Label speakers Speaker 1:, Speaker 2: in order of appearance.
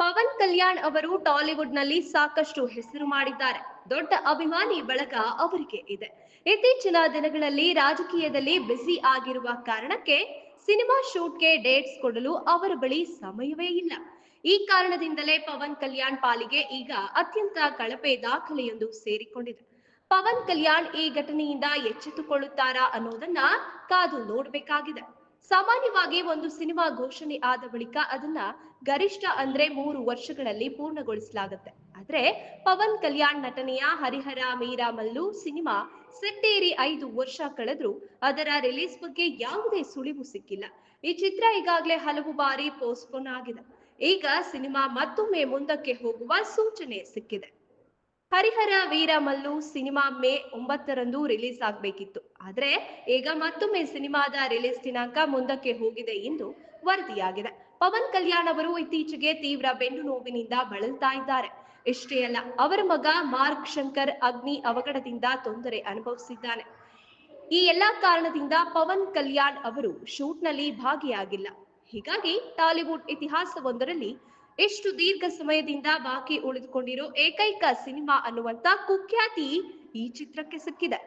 Speaker 1: ಪವನ್ ಕಲ್ಯಾಣ್ ಅವರು ಟಾಲಿವುಡ್ನಲ್ಲಿ ಸಾಕಷ್ಟು ಹೆಸರು ಮಾಡಿದ್ದಾರೆ. ದೊಡ್ಡ ಅಭಿಮಾನಿ ಬಳಗ ಅವರಿಗೆ ಇದೆ. ಇತ್ತೀಚಿನ ದಿನಗಳಲ್ಲಿ ರಾಜಕೀಯದಲ್ಲಿ ಬ್ಯುಸಿ ಆಗಿರುವ ಕಾರಣಕ್ಕೆ ಸಿನಿಮಾ ಶೂಟ್ಗೆ ಡೇಟ್ಸ್ ಕೊಡಲು ಅವರ ಬಳಿ ಸಮಯವೇ ಇಲ್ಲ. ಈ ಕಾರಣದಿಂದಲೇ ಪವನ್ ಕಲ್ಯಾಣ್ ಪಾಲಿಗೆ ಈಗ ಅತ್ಯಂತ ಕಳಪೆ ದಾಖಲೆಯೊಂದು ಸೇರಿಕೊಂಡಿದೆ. ಪವನ್ ಕಲ್ಯಾಣ್ ಈ ಘಟನೆಯಿಂದ ಎಚ್ಚೆತ್ತುಕೊಳ್ಳುತ್ತಾರಾ ಅನ್ನೋದನ್ನ ಕಾದು ನೋಡಬೇಕಾಗಿದೆ. ಸಾಮಾನ್ಯವಾಗಿ ಒಂದು ಸಿನಿಮಾ ಘೋಷಣೆ ಆದ ಬಳಿಕ ಅದನ್ನ ಗರಿಷ್ಠ ಅಂದ್ರೆ ಮೂರು ವರ್ಷಗಳಲ್ಲಿ ಪೂರ್ಣಗೊಳಿಸಲಾಗುತ್ತೆ. ಆದ್ರೆ ಪವನ್ ಕಲ್ಯಾಣ್ ನಟನೆಯ ಹರಿಹರ, ಮೀರಾ, ಮಲ್ಲು ಸಿನಿಮಾ ಸೆಟ್ಟೇರಿ ಐದು ವರ್ಷ ಕಳೆದ್ರೂ ಅದರ ರಿಲೀಸ್ ಬಗ್ಗೆ ಯಾವುದೇ ಸುಳಿವು ಸಿಕ್ಕಿಲ್ಲ. ಈ ಚಿತ್ರ ಈಗಾಗಲೇ ಹಲವು ಬಾರಿ ಪೋಸ್ಟ್ಪೋನ್ ಆಗಿದೆ. ಈಗ ಸಿನಿಮಾ ಮತ್ತೊಮ್ಮೆ ಮುಂದಕ್ಕೆ ಹೋಗುವ ಸೂಚನೆ ಸಿಕ್ಕಿದೆ. ಹರಿಹರ ವೀರಮಲ್ಲು ಸಿನಿಮಾ ಮೇ ಒಂಬತ್ತರಂದು ರಿಲೀಸ್ ಆಗಬೇಕಿತ್ತು. ಆದ್ರೆ ಈಗ ಮತ್ತೊಮ್ಮೆ ಸಿನಿಮಾದ ರಿಲೀಸ್ ದಿನಾಂಕ ಮುಂದಕ್ಕೆ ಹೋಗಿದೆ ಎಂದು ವರದಿಯಾಗಿದೆ. ಪವನ್ ಕಲ್ಯಾಣ್ ಅವರು ಇತ್ತೀಚೆಗೆ ತೀವ್ರ ಬೆನ್ನು ನೋವಿನಿಂದ ಬಳಲ್ತಾ ಇದ್ದಾರೆ. ಇಷ್ಟೇ ಅಲ್ಲ, ಅವರ ಮಗ ಮಾರ್ಕ್ ಶಂಕರ್ ಅಗ್ನಿ ಅವಘಡದಿಂದ ತೊಂದರೆ ಅನುಭವಿಸಿದ್ದಾನೆ. ಈ ಎಲ್ಲಾ ಕಾರಣದಿಂದ ಪವನ್ ಕಲ್ಯಾಣ್ ಅವರು ಶೂಟ್ನಲ್ಲಿ ಭಾಗಿಯಾಗಿಲ್ಲ. ಹೀಗಾಗಿ ಟಾಲಿವುಡ್ ಇತಿಹಾಸವೊಂದರಲ್ಲಿ ಎಷ್ಟು ದೀರ್ಘ ಸಮಯದಿಂದ ಬಾಕಿ ಉಳಿದುಕೊಂಡಿರೋ ಏಕೈಕ ಸಿನಿಮಾ ಅನ್ನುವಂತ ಕುಖ್ಯಾತಿ ಈ ಚಿತ್ರಕ್ಕೆ ಸಿಕ್ಕಿದೆ.